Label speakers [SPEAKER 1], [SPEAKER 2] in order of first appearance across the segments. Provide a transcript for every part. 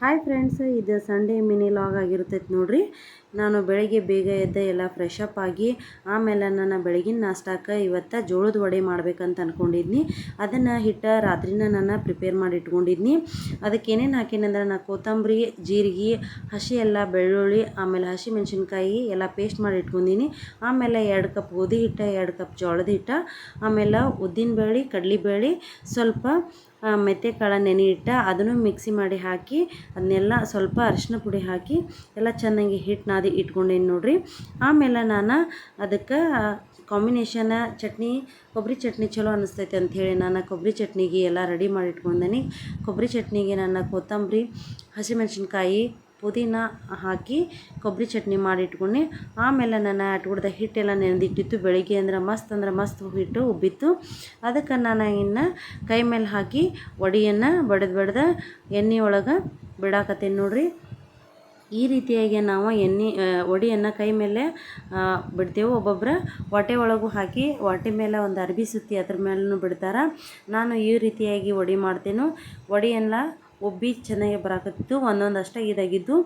[SPEAKER 1] Hi friends ಇದು Sunday mini log ಆಗಿರ್ತೈತೆ ನೋಡ್ರಿ. ನಾನು ಬೆಳಗ್ಗೆ ಬೇಗ ಎದ್ದೆ ಎಲ್ಲ ಫ್ರೆಶ್ ಅಪ್ ಆಗಿ, ಆಮೇಲೆ ನಾನು ಬೆಳಗಿನ ನಾಷ್ಟಕ್ಕೆ ಇವತ್ತು ಜೋಳದ ವಡೆ ಮಾಡ್ಬೇಕಂತ ಅಂದ್ಕೊಂಡಿದ್ನಿ ಅದನ್ನು ಹಿಟ್ಟ ರಾತ್ರಿನ ನಾನು ಪ್ರಿಪೇರ್ ಮಾಡಿ ಇಟ್ಕೊಂಡಿದ್ನಿ. ಅದಕ್ಕೆ ಏನೇನು ಹಾಕೀನಂದ್ರೆ ನಾನು ಕೊತ್ತಂಬರಿ, ಜೀರಿಗೆ, ಹಸಿ ಎಲ್ಲ, ಬೆಳ್ಳುಳ್ಳಿ, ಆಮೇಲೆ ಹಸಿ ಮೆಣಸಿನ್ಕಾಯಿ ಎಲ್ಲ ಪೇಸ್ಟ್ ಮಾಡಿ ಇಟ್ಕೊಂಡಿನಿ. ಆಮೇಲೆ ಎರಡು ಕಪ್ ಗೋಧಿ ಹಿಟ್ಟು, ಎರಡು ಕಪ್ ಜೋಳದ ಹಿಟ್ಟು, ಆಮೇಲೆ ಉದ್ದಿನಬೇಳೆ ಕಡಲೆಬೇಳೆ ಸ್ವಲ್ಪ ಮೆತ್ತೆ ಕಾಳು ನೆನೆ ಇಟ್ಟು ಅದನ್ನು ಮಿಕ್ಸಿ ಮಾಡಿ ಹಾಕಿ, ಅದನ್ನೆಲ್ಲ ಸ್ವಲ್ಪ ಅರಿಶಿನ ಪುಡಿ ಹಾಕಿ, ಎಲ್ಲ ಚೆನ್ನಾಗಿ ಹಿಟ್ಟು ನಾದಿ ಇಟ್ಕೊಂಡೇನಿ ನೋಡಿರಿ. ಆಮೇಲೆ ನಾನು ಅದಕ್ಕೆ ಕಾಂಬಿನೇಷನ ಚಟ್ನಿ ಕೊಬ್ಬರಿ ಚಟ್ನಿ ಚಲೋ ಅನ್ನಿಸ್ತೈತೆ ಅಂಥೇಳಿ ನಾನು ಕೊಬ್ಬರಿ ಚಟ್ನಿಗೆ ಎಲ್ಲ ರೆಡಿ ಮಾಡಿ ಇಟ್ಕೊಂಡೇನಿ. ಕೊಬ್ಬರಿ ಚಟ್ನಿಗೆ ನಾನು ಕೊತ್ತಂಬರಿ, ಹಸಿಮೆಣ್ಸಿನ್ಕಾಯಿ, ಪುದೀನ ಹಾಕಿ ಕೊಬ್ಬರಿ ಚಟ್ನಿ ಮಾಡಿ ಇಟ್ಕೊಂಡು. ಆಮೇಲೆ ನಾನು ಅಟ್ಗುಡ್ದ ಹಿಟ್ಟೆಲ್ಲ ನೆನೆದಿಟ್ಟಿತ್ತು ಬೆಳಿಗ್ಗೆ ಅಂದ್ರೆ ಮಸ್ತ್ ಅಂದ್ರೆ ಮಸ್ತ್ ಹಿಟ್ಟು ಉಬ್ಬಿತ್ತು. ಅದಕ್ಕೆ ನಾನು ಇನ್ನು ಕೈ ಮೇಲೆ ಹಾಕಿ ವಡಿಯನ್ನು ಬಡ್ದು ಬಡ್ದು ಎಣ್ಣೆ ಒಳಗೆ ಬಿಡಾಕತ್ತೀನಿ ನೋಡ್ರಿ. ಈ ರೀತಿಯಾಗಿ ನಾವು ಎಣ್ಣೆ ವಡೆಯನ್ನು ಕೈ ಮೇಲೆ ಬಿಡ್ತೇವೆ. ಒಬ್ಬೊಬ್ಬರು ಹೊಟ್ಟೆ ಒಳಗೂ ಹಾಕಿ ಹೊಟ್ಟೆ ಮೇಲೆ ಒಂದು ಅರ್ಬಿ ಸುತ್ತಿ ಅದ್ರ ಮೇಲೂ ಬಿಡ್ತಾರೆ. ನಾನು ಈ ರೀತಿಯಾಗಿ ವಡೆ ಮಾಡ್ತೇನೆ. ವಡಿಯೆಲ್ಲ ಉಬ್ಬಿ ಚೆನ್ನಾಗಿ ಬರಾಕತ್ತಿತ್ತು, ಒಂದೊಂದು ಅಷ್ಟೇ ಇದಾಗಿದ್ದು.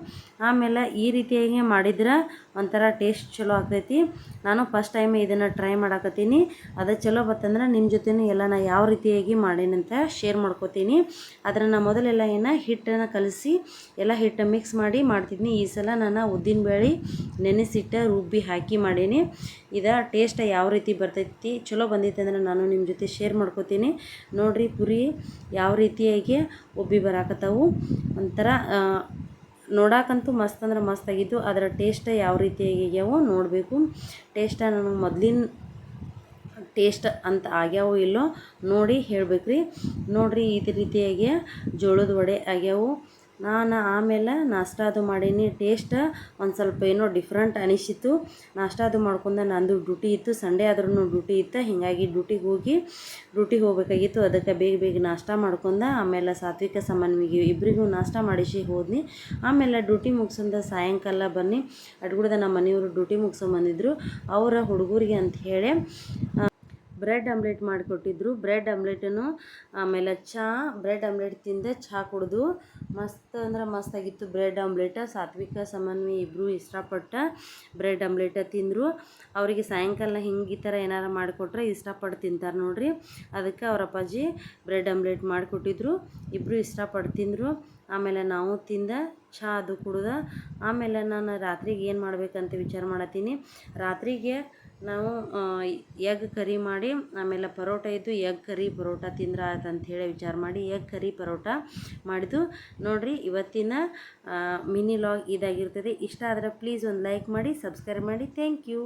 [SPEAKER 1] ಆಮೇಲೆ ಈ ರೀತಿಯಾಗಿ ಮಾಡಿದ್ರೆ ಒಂಥರ ಟೇಸ್ಟ್ ಚಲೋ ಆಗ್ತೈತಿ. ನಾನು ಫಸ್ಟ್ ಟೈಮ್ ಇದನ್ನು ಟ್ರೈ ಮಾಡಾಕತ್ತೀನಿ. ಅದು ಚಲೋ ಬತ್ತಂದ್ರೆ ನಿಮ್ಮ ಜೊತೆನೂ ಎಲ್ಲ ನಾ ಯಾವ ರೀತಿಯಾಗಿ ಮಾಡೇನಂತ ಶೇರ್ ಮಾಡ್ಕೋತೀನಿ. ಅದನ್ನು ಮೊದಲೆಲ್ಲ ಏನು ಹಿಟ್ಟನ್ನು ಕಲಸಿ ಎಲ್ಲ ಹಿಟ್ಟು ಮಿಕ್ಸ್ ಮಾಡಿ ಮಾಡ್ತಿದ್ನಿ. ಈ ಸಲ ನಾನು ಉದ್ದಿನಬೇಳೆ ನೆನೆಸಿಟ್ಟು ರುಬ್ಬಿ ಹಾಕಿ ಮಾಡೀನಿ. ಇದ ಟೇಸ್ಟ್ ಯಾವ ರೀತಿ ಬರ್ತೈತಿ, ಚಲೋ ಬಂದೈತೆ ಅಂದ್ರೆ ನಾನು ನಿಮ್ಮ ಜೊತೆ ಶೇರ್ ಮಾಡ್ಕೋತೀನಿ. ನೋಡಿರಿ ಪುರಿ ಯಾವ ರೀತಿಯಾಗಿ ಉಬ್ಬಿ ಬರಾಕತ್ತವು ಒಂಥರ ನೋಡಾಕಂತೂ ಮಸ್ತ್ ಅಂದ್ರೆ ಮಸ್ತ್ ಆಗಿದ್ದು, ಅದರ ಟೇಸ್ಟ್ ಯಾವ ರೀತಿಯಾಗಿ ಆಗ್ಯಾವೋ ನೋಡಬೇಕು. ಟೇಸ್ಟ ನನಗೆ ಮೊದಲಿನ ಟೇಸ್ಟ್ ಅಂತ ಆಗ್ಯಾವೋ ಇಲ್ಲೋ ನೋಡಿ ಹೇಳಬೇಕ್ರಿ. ನೋಡಿರಿ ಇದೇ ರೀತಿಯಾಗಿ ಜೋಳದ ವಡೆ ಆಗ್ಯಾವು. ನಾನು ಆಮೇಲೆ ನಾಷ್ಟ ಅದು ಮಾಡೀನಿ. ಟೇಸ್ಟ್ ಒಂದು ಸ್ವಲ್ಪ ಏನೋ ಡಿಫ್ರೆಂಟ್ ಅನಿಸಿತ್ತು. ನಾಷ್ಟ ಅದು ಮಾಡ್ಕೊಂಡೆ, ನಂದು ಡ್ಯೂಟಿ ಇತ್ತು. ಸಂಡೇ ಆದ್ರೂ ಡ್ಯೂಟಿ ಇತ್ತು. ಹೀಗಾಗಿ ಡ್ಯೂಟಿಗೆ ಹೋಗಿ ಡ್ಯೂಟಿಗೆ ಹೋಗ್ಬೇಕಾಗಿತ್ತು. ಅದಕ್ಕೆ ಬೇಗ ಬೇಗ ನಾಷ್ಟ ಮಾಡ್ಕೊಂಡೆ. ಆಮೇಲೆ ಸಾತ್ವಿಕ ಸಮನ್ವಿಗೆ ಇಬ್ಬರಿಗೂ ನಾಷ್ಟ ಮಾಡಿಸಿ ಹೋದ್ನಿ. ಆಮೇಲೆ ಡ್ಯೂಟಿ ಮುಗಿಸಂದ ಸಾಯಂಕಾಲ ಬನ್ನಿ. ಅಡ್ಗುಡ್ದ ನಮ್ಮ ಮನೆಯವರು ಡ್ಯೂಟಿ ಮುಗಿಸ್ಕೊಂಬಂದಿದ್ರು ಅವರ ಹುಡುಗರಿಗೆ ಅಂತ ಹೇಳಿ ಬ್ರೆಡ್ ಆಮ್ಲೆಟ್ ಮಾಡಿಕೊಟ್ಟಿದ್ರು. ಬ್ರೆಡ್ ಆಮ್ಲೆಟನ್ನು, ಆಮೇಲೆ ಚಹಾ ಬ್ರೆಡ್ ಆಮ್ಲೆಟ್ ತಿಂದೆ ಚಹಾ ಕುಡಿದು. ಮಸ್ತ್ ಅಂದ್ರೆ ಮಸ್ತಾಗಿತ್ತು ಬ್ರೆಡ್ ಆಮ್ಲೆಟ್. ಸಾತ್ವಿಕ ಸಮನ್ವಿ ಇಬ್ಬರು ಇಷ್ಟಪಟ್ಟ ಬ್ರೆಡ್ ಆಮ್ಲೆಟ ತಿಂದರು. ಅವರಿಗೆ ಸಾಯಂಕಾಲ ಹಿಂಗೆ ಈ ಥರ ಏನಾರು ಮಾಡಿಕೊಟ್ರೆ ಇಷ್ಟಪಟ್ಟು ತಿಂತಾರೆ ನೋಡಿರಿ. ಅದಕ್ಕೆ ಅವ್ರ ಅಪ್ಪಾಜಿ ಬ್ರೆಡ್ ಆಮ್ಲೆಟ್ ಮಾಡಿಕೊಟ್ಟಿದ್ರು. ಇಬ್ಬರು ಇಷ್ಟಪಟ್ಟು ತಿಂದರು. ಆಮೇಲೆ ನಾವು ತಿಂದ ಚಹಾ ಅದು ಕುಡ್ದ. ಆಮೇಲೆ ನಾನು ರಾತ್ರಿಗೆ ಏನು ಮಾಡಬೇಕಂತ ವಿಚಾರ ಮಾಡತ್ತೀನಿ. ರಾತ್ರಿಗೆ ನಾವು ಎಗ್ ಕರಿ ಮಾಡಿ, ಆಮೇಲೆ ಪರೋಟ ಇದ್ದು ಎಗ್ ಕರಿ ಪರೋಟ ತಿಂದ್ರೆ ಆಯ್ತು ಹೇಳಿ ವಿಚಾರ ಮಾಡಿ, ಎಗ್ ಕರಿ ಪರೋಟ ಮಾಡಿದ್ದು. ನೋಡಿರಿ, ಇವತ್ತಿನ ಮಿನಿ ಲಾಗ್ ಇದಾಗಿರ್ತದೆ. ಇಷ್ಟ ಆದರೆ ಪ್ಲೀಸ್ ಒಂದು ಲೈಕ್ ಮಾಡಿ ಸಬ್ಸ್ಕ್ರೈಬ್ ಮಾಡಿ. Thank you